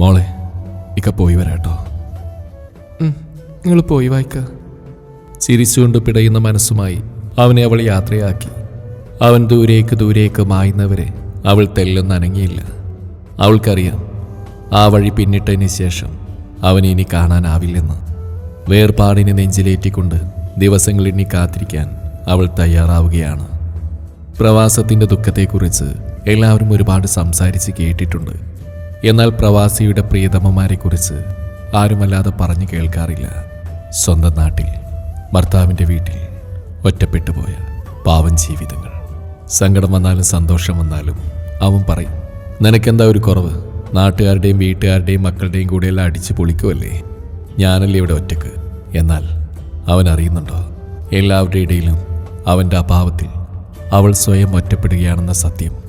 മോളെ ഇക്ക പോയി വരാട്ടോ നിങ്ങൾ പോയി വായിക്ക. ചിരിച്ചുകൊണ്ട് പിടയുന്ന മനസ്സുമായി അവനെ അവൾ യാത്രയാക്കി. അവൻ ദൂരേക്ക് ദൂരേക്ക് മായുന്നവരെ അവൾ തെല്ലൊന്നും അനങ്ങിയില്ല. അവൾക്കറിയാം ആ വഴി പിന്നിട്ടതിന് ശേഷം അവനെ ഇനി കാണാനാവില്ലെന്ന്. വേർപാടിനെ നെഞ്ചിലേറ്റിക്കൊണ്ട് ദിവസങ്ങൾ ഇനി കാത്തിരിക്കാൻ അവൾ തയ്യാറാവുകയാണ്. പ്രവാസത്തിന്റെ ദുഃഖത്തെക്കുറിച്ച് എല്ലാവരും ഒരുപാട് സംസാരിച്ച് കേട്ടിട്ടുണ്ട്. എന്നാൽ പ്രവാസിയുടെ പ്രിയതമമാരെക്കുറിച്ച് ആരുമല്ലാതെ പറഞ്ഞു കേൾക്കാറില്ല. സ്വന്തം നാട്ടിൽ ഭർത്താവിന്റെ വീട്ടിൽ ഒറ്റപ്പെട്ടു പോയ പാവം ജീവിതങ്ങൾ. സങ്കടം വന്നാലും സന്തോഷം വന്നാലും അവൻ പറയും നിനക്കെന്താ ഒരു കുറവ്? നാട്ടുകാരുടെയും വീട്ടുകാരുടെയും മക്കളുടെയും കൂടെയെല്ലാം അടിച്ച് പൊളിക്കുമല്ലേ ഞാനല്ലേ ഇവിടെ ഒറ്റയ്ക്ക്? എന്നാൽ അവൻ അറിയുന്നുണ്ടോ? എല്ലാവരുടെ ഇടയിലും അവന്റെ അഭാവത്തിൽ അവൾ സ്വയം ഒറ്റപ്പെടുകയാണെന്ന സത്യം